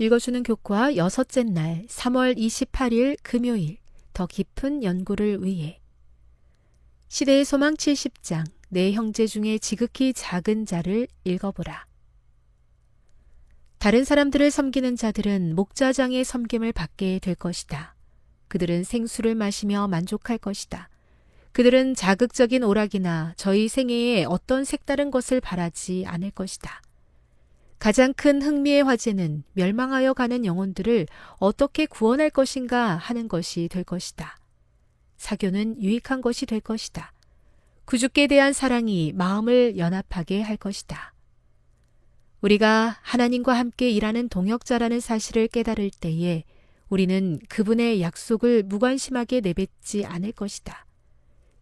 읽어주는 교과 여섯째 날 3월 28일 금요일 더 깊은 연구를 위해 시대의 소망 70장 내 형제 중에 지극히 작은 자를 읽어보라. 다른 사람들을 섬기는 자들은 목자장의 섬김을 받게 될 것이다. 그들은 생수를 마시며 만족할 것이다. 그들은 자극적인 오락이나 저희 생애에 어떤 색다른 것을 바라지 않을 것이다. 가장 큰 흥미의 화제는 멸망하여 가는 영혼들을 어떻게 구원할 것인가 하는 것이 될 것이다. 사교는 유익한 것이 될 것이다. 구주께 대한 사랑이 마음을 연합하게 할 것이다. 우리가 하나님과 함께 일하는 동역자라는 사실을 깨달을 때에 우리는 그분의 약속을 무관심하게 내뱉지 않을 것이다.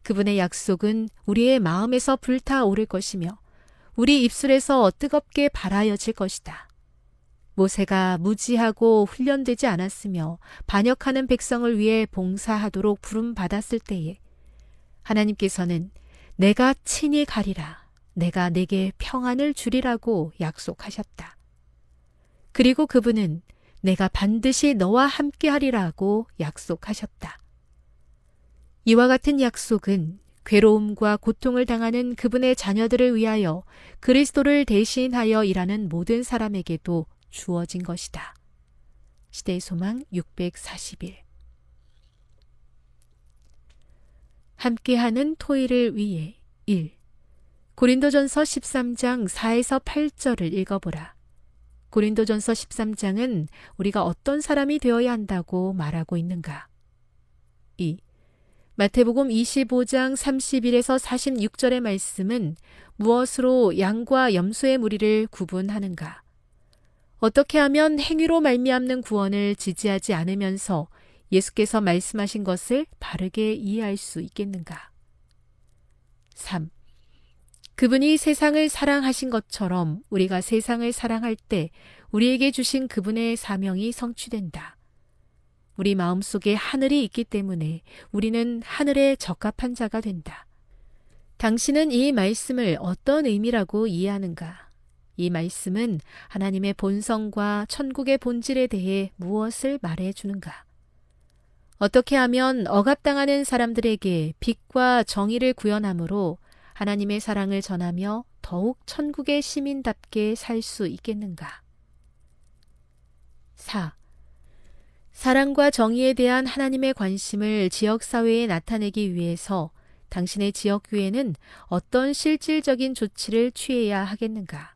그분의 약속은 우리의 마음에서 불타오를 것이며 우리 입술에서 뜨겁게 발하여질 것이다. 모세가 무지하고 훈련되지 않았으며 반역하는 백성을 위해 봉사하도록 부름받았을 때에 하나님께서는 내가 친히 가리라. 내가 내게 평안을 주리라고 약속하셨다. 그리고 그분은 내가 반드시 너와 함께 하리라고 약속하셨다. 이와 같은 약속은 괴로움과 고통을 당하는 그분의 자녀들을 위하여 그리스도를 대신하여 일하는 모든 사람에게도 주어진 것이다. 시대의 소망 641 함께하는 토의를 위해 1. 고린도전서 13장 4에서 8절을 읽어보라. 고린도전서 13장은 우리가 어떤 사람이 되어야 한다고 말하고 있는가? 2. 마태복음 25장 31에서 46절의 말씀은 무엇으로 양과 염소의 무리를 구분하는가? 어떻게 하면 행위로 말미암는 구원을 지지하지 않으면서 예수께서 말씀하신 것을 바르게 이해할 수 있겠는가? 3. 그분이 세상을 사랑하신 것처럼 우리가 세상을 사랑할 때 우리에게 주신 그분의 사명이 성취된다. 우리 마음속에 하늘이 있기 때문에 우리는 하늘에 적합한 자가 된다. 당신은 이 말씀을 어떤 의미라고 이해하는가? 이 말씀은 하나님의 본성과 천국의 본질에 대해 무엇을 말해 주는가? 어떻게 하면 억압당하는 사람들에게 빛과 정의를 구현함으로 하나님의 사랑을 전하며 더욱 천국의 시민답게 살 수 있겠는가? 4. 사랑과 정의에 대한 하나님의 관심을 지역사회에 나타내기 위해서 당신의 지역교회는 어떤 실질적인 조치를 취해야 하겠는가?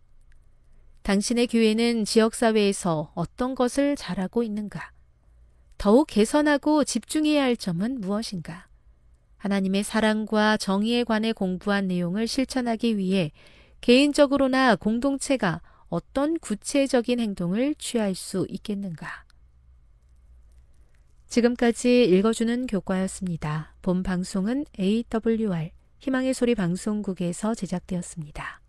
당신의 교회는 지역사회에서 어떤 것을 잘하고 있는가? 더욱 개선하고 집중해야 할 점은 무엇인가? 하나님의 사랑과 정의에 관해 공부한 내용을 실천하기 위해 개인적으로나 공동체가 어떤 구체적인 행동을 취할 수 있겠는가? 지금까지 읽어주는 교과였습니다. 본 방송은 AWR 희망의 소리 방송국에서 제작되었습니다.